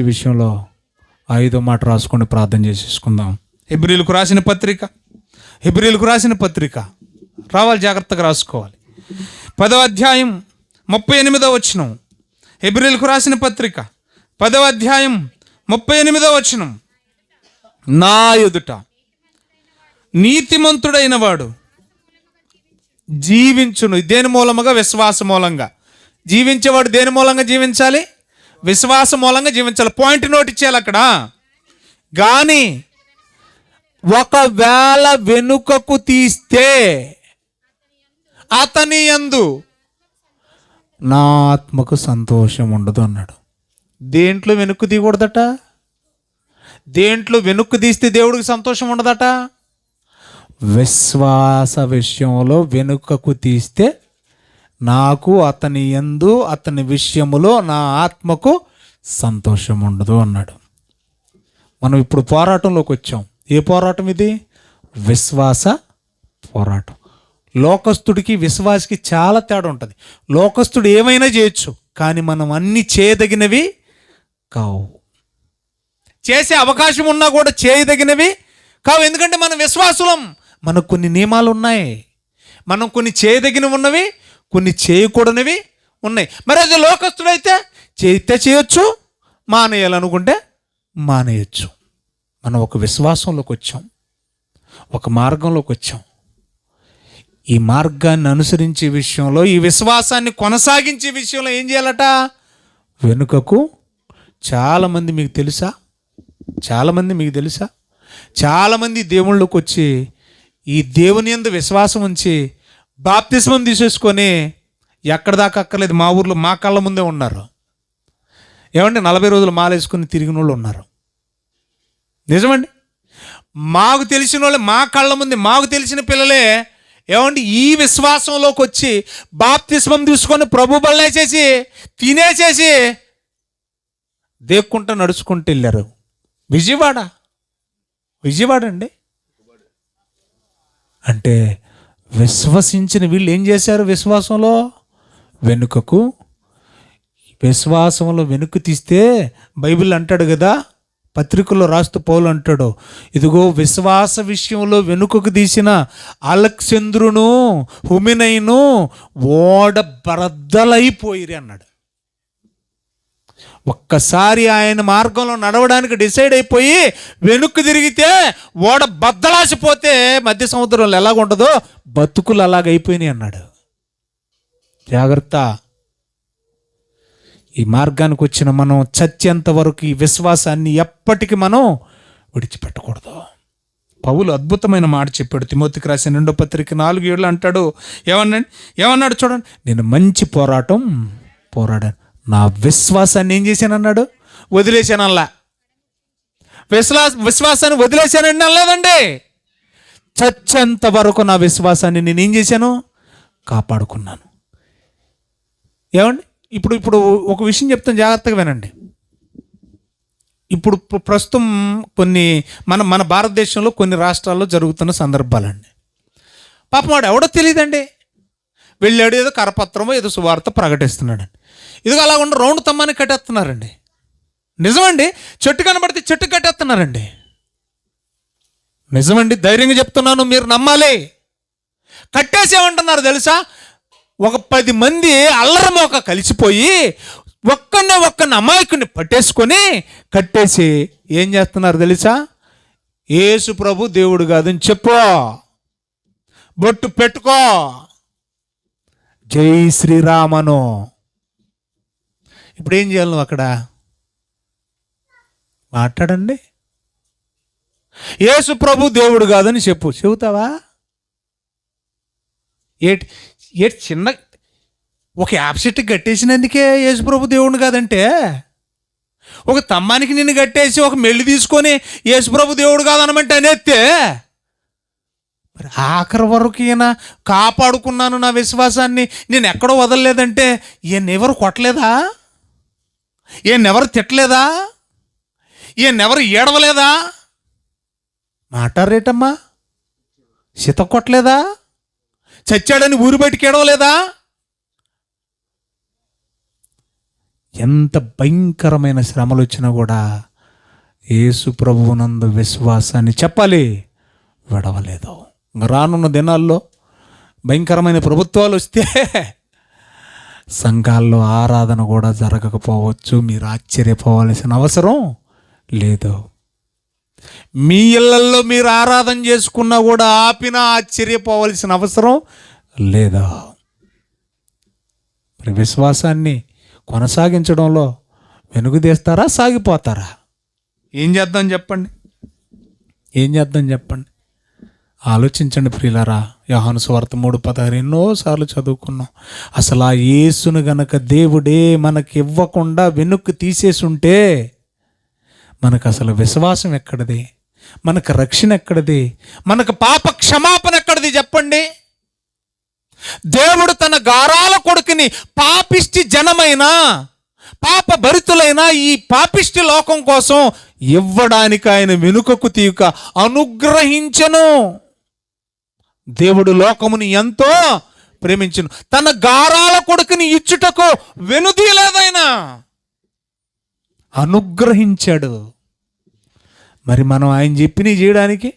ఈ విషయంలో ఐదో మాట రాసుకొని ప్రార్థన చేసేసుకుందాం. హెబ్రిలకు రాసిన పత్రిక హెబ్రిలకు రాసిన పత్రిక. రావాలి జాగ్రత్తగా రాసుకోవాలి. పదవ అధ్యాయం ముప్పై ఎనిమిదో వచనం. హెబ్రిలకు రాసిన పత్రిక పదవ అధ్యాయం ముప్పై ఎనిమిదో వచనం. నా ఎదుట నీతిమంతుడైన వాడు జీవించును. దేని మూలముగా? విశ్వాస మూలంగా. జీవించేవాడు దేని మూలంగా జీవించాలి? విశ్వాసం మూలంగా జీవించాలి. పాయింట్ నోట్ ఇచ్చేయాలి అక్కడ. కానీ ఒకవేళ వెనుకకు తీస్తే అతని యందు నా ఆత్మకు సంతోషం ఉండదు అన్నాడు. దేంట్లో వెనుక్కు తీయకూడదట? దేంట్లో వెనుక్కు తీస్తే దేవుడికి సంతోషం ఉండదట? విశ్వాస విషయంలో వెనుకకు తీస్తే నాకు అతని ఎందు అతని విషయములో నా ఆత్మకు సంతోషం ఉండదు అన్నాడు. మనం ఇప్పుడు పోరాటంలోకి వచ్చాం. ఏ పోరాటం ఇది? విశ్వాస పోరాటం. లోకస్తుడికి విశ్వాసకి చాలా తేడా ఉంటుంది. లోకస్తుడు ఏమైనా చేయొచ్చు కానీ మనం అన్ని చేయదగినవి కావు. చేసే అవకాశం ఉన్నా కూడా చేయదగినవి కావు. ఎందుకంటే మనం విశ్వాసులం. మనకు కొన్ని నియమాలు ఉన్నాయి. మనం కొన్ని చేయదగినవి ఉన్నవి కొన్ని చేయకూడనివి ఉన్నాయి. మరి అది లోకస్తుడైతే చేస్తే చేయొచ్చు మానేయాలనుకుంటే మానేయచ్చు. మనం ఒక విశ్వాసంలోకి వచ్చాం. ఒక మార్గంలోకి వచ్చాం. ఈ మార్గాన్ని అనుసరించే విషయంలో ఈ విశ్వాసాన్ని కొనసాగించే విషయంలో ఏం చేయాలట? వెనుకకు చాలామంది మీకు తెలుసా? చాలామంది మీకు తెలుసా? చాలామంది దేవుళ్ళకి వచ్చి ఈ దేవుని ఎందు విశ్వాసం ఉంచి బాప్తిస్మం తీసేసుకొని ఎక్కడ దాకా అక్కర్లేదు మా ఊర్లో మా కళ్ళ ముందే ఉన్నారు. ఏమండి నలభై రోజులు మాలేసుకుని తిరిగిన వాళ్ళు ఉన్నారు. నిజమండి? మాకు తెలిసిన వాళ్ళు మా కళ్ళ ముందు మాకు తెలిసిన పిల్లలే ఏమండి ఈ విశ్వాసంలోకి వచ్చి బాప్తిస్మం తీసుకొని ప్రభు బళ్ళేసేసి తినేసేసి దేక్కుంటూ నడుచుకుంటూ వెళ్ళారు. విజయవాడ? విజయవాడ అండి? అంటే విశ్వసించిన వీళ్ళు ఏం చేశారు విశ్వాసంలో? వెనుకకు. విశ్వాసంలో వెనుక తీస్తే బైబిల్ అంటాడు కదా పత్రికల్లో రాస్తూ పౌలు అంటాడు ఇదిగో విశ్వాస విషయంలో వెనుకకు తీసిన అలక్సేంద్రును హుమినైను ఓడ బరద్దలైపోయిరి అన్నాడు. ఒక్కసారి ఆయన మార్గంలో నడవడానికి డిసైడ్ అయిపోయి వెనుక్కు తిరిగితే ఓడ బద్దలాసిపోతే మధ్య సముద్రంలో ఎలాగుంటుందో బతుకులు అలాగైపోయినాయి అన్నాడు. జాగ్రత్త. ఈ మార్గానికి వచ్చిన మనం చచ్చేంత వరకు ఈ విశ్వాసాన్ని ఎప్పటికీ మనం విడిచిపెట్టకూడదు. పౌలు అద్భుతమైన మాట చెప్పాడు. తిమోతికి రాసిన రెండో పత్రిక నాలుగు ఏళ్ళు అంటాడు ఏమన్నాడు? ఏమన్నాడు చూడండి? నేను మంచి పోరాటం పోరాడాను. నా విశ్వాసాన్ని ఏం చేశాను అన్నాడు వదిలేశాను అల్లా విశ్వాస విశ్వాసాన్ని వదిలేశానండి అనలేదండి. చచ్చేంత వరకు నా విశ్వాసాన్ని నేను ఏం చేశాను? కాపాడుకున్నాను. ఏమండి? ఇప్పుడు ఇప్పుడు ఒక విషయం చెప్తాను జాగ్రత్తగా వినండి. ఇప్పుడు ప్రస్తుతం కొన్ని మన మన భారతదేశంలో కొన్ని రాష్ట్రాల్లో జరుగుతున్న సందర్భాలండి. పాపం వాడు ఎవడో తెలియదండి. వెళ్ళాడు ఏదో కరపత్రమో ఏదో సువార్త ప్రకటిస్తున్నాడండి ఇదిగో అలా ఉండి రౌండ్ తమ్మని కట్టేస్తున్నారండి. నిజమండి? చెట్టు కనబడితే చెట్టు కట్టేస్తున్నారండి. నిజమండి? ధైర్యంగా చెప్తున్నాను మీరు నమ్మాలి. కట్టేసేమంటున్నారు తెలుసా? ఒక పది మంది అల్లరమోక కలిసిపోయి ఒక్కనే ఒక్కని అమాయకుని పట్టేసుకొని కట్టేసి ఏం చేస్తున్నారు తెలుసా? ఏసు ప్రభు దేవుడు కాదని చెప్పు. బొట్టు పెట్టుకో. జై శ్రీరామను. ఇప్పుడు ఏం చేయాలి నువ్వు అక్కడ? మాట్లాడండి. యేసు ప్రభు దేవుడు కాదని చెప్పు. చెబుతావా? ఏటి ఏటి చిన్న ఒక యాప్సెట్ కట్టేసినందుకే యేసుప్రభు దేవుడు కాదంటే? ఒక తమ్మానికి నిన్ను కట్టేసి ఒక మెల్లి తీసుకొని యేసుప్రభు దేవుడు కాదనమంటే అనేస్తే మరి ఆఖరి వరకు ఈయన కాపాడుకున్నాను నా విశ్వాసాన్ని నేను ఎక్కడో వదలలేదంటే ఈయన ఎవరు కొట్టలేదా? ఈయనెవరు తిట్టలేదా? ఈయనెవరు ఏడవలేదా? మాటారేటమ్మా సీత కొట్టలేదా? చచ్చాడని ఊరు బయటికి ఏడవలేదా? ఎంత భయంకరమైన శ్రమలు వచ్చినా కూడా యేసు ప్రభువునందు విశ్వాసాన్ని చెప్పాలి విడవలేదు. రానున్న దినాల్లో భయంకరమైన ప్రభుత్వాలు వస్తే సంఘాల్లో ఆరాధన కూడా జరగకపోవచ్చు. మీరు ఆశ్చర్యపోవాల్సిన అవసరం లేదు. మీ ఇళ్ళల్లో మీరు ఆరాధన చేసుకున్నా కూడా ఆపినా ఆశ్చర్యపోవాల్సిన అవసరం లేదా? మరి విశ్వాసాన్ని కొనసాగించడంలో వెనుగుదీస్తారా సాగిపోతారా? ఏం చేద్దాం చెప్పండి. ఏం చేద్దాం చెప్పండి? ఆలోచించండి ప్రియులరా. యోహాను స్వార్థ మూడు పదహారు ఎన్నోసార్లు చదువుకున్నాం. అసలు ఆ యేసును గనక దేవుడే మనకి ఇవ్వకుండా వెనుక్కి తీసేసుంటే మనకు అసలు విశ్వాసం ఎక్కడిది? మనకు రక్షణ ఎక్కడిది? మనకు పాప క్షమాపణ ఎక్కడిది చెప్పండి? దేవుడు తన గారాల కొడుకుని పాపిష్టి జనమైన పాప భరితులైన ఈ పాపిష్టి లోకం కోసం ఇవ్వడానికి ఆయన వెనుకకు తీయక అనుగ్రహించను. దేవుడు లోకముని ఎంతో ప్రేమించును. తన గారాల కొడుకుని ఇచ్చుటకు వెనుదీయలేదైనా. అనుగ్రహించాడు. మరి మనం ఆయన చెప్పినవి చేయడానికి?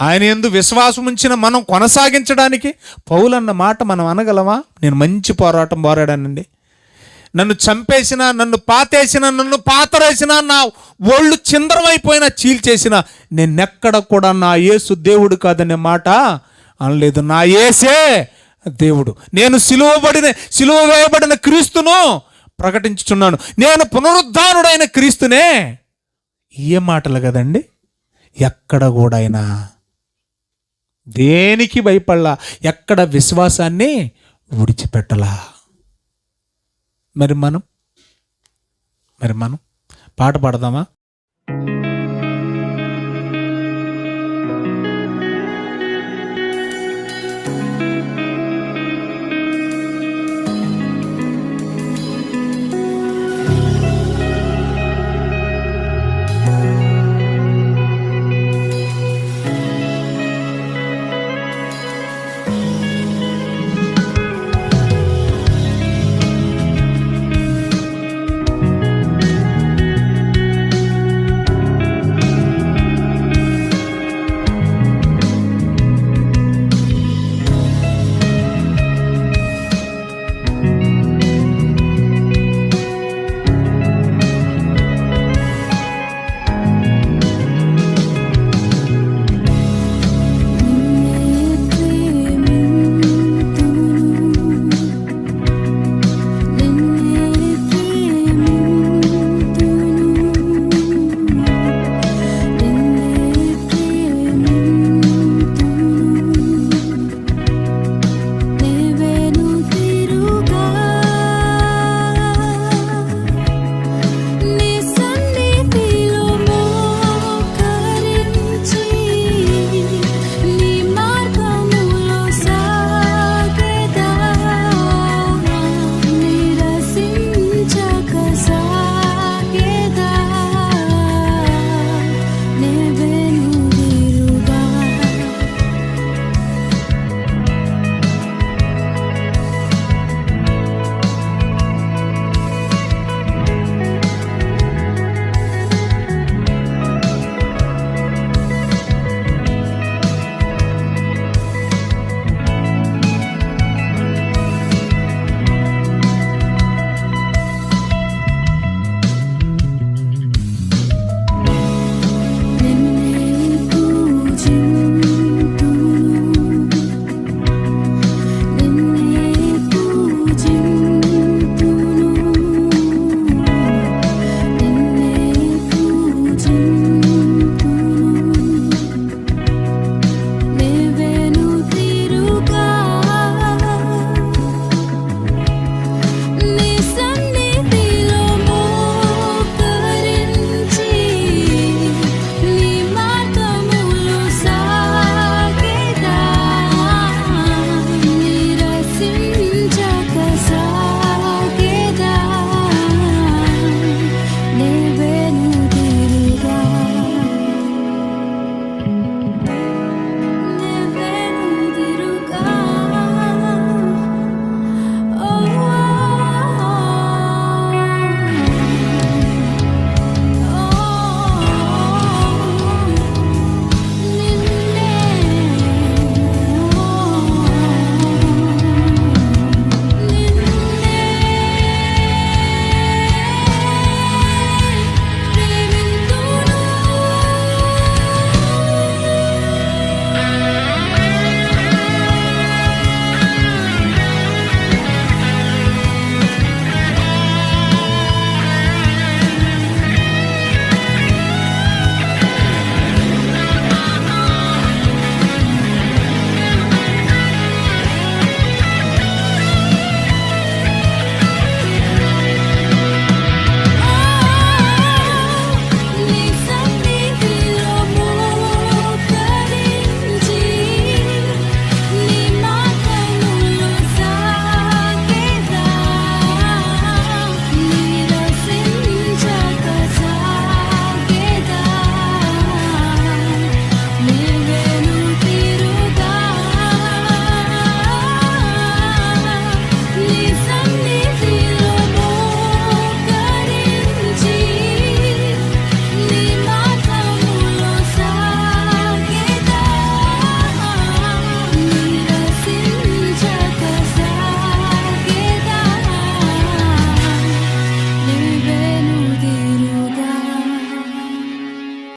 ఆయన ఎందు విశ్వాసం ఉంచిన మనం కొనసాగించడానికి? పౌలన్న మాట మనం అనగలమా? నేను మంచి పోరాటం పోరాడానండి. నన్ను చంపేసిన నన్ను పాతేసిన నన్ను పాతరేసిన నా ఒళ్ళు చిందరమైపోయిన చీల్చేసిన నేనెక్కడ కూడా నా యేసు దేవుడు కాదనే మాట అనలేదు. నా యేసే దేవుడు. నేను సిలువబడిన సిలువ వేయబడిన క్రీస్తును ప్రకటించుచున్నాను. నేను పునరుద్ధానుడైన క్రీస్తునే. ఏ మాటలు కదండి? ఎక్కడ కూడా అయినా. దేనికి భయపడలా? ఎక్కడ విశ్వాసాన్ని విడిచిపెట్టలా? మరి మనం? మరి మనం? పాట పాడదామా?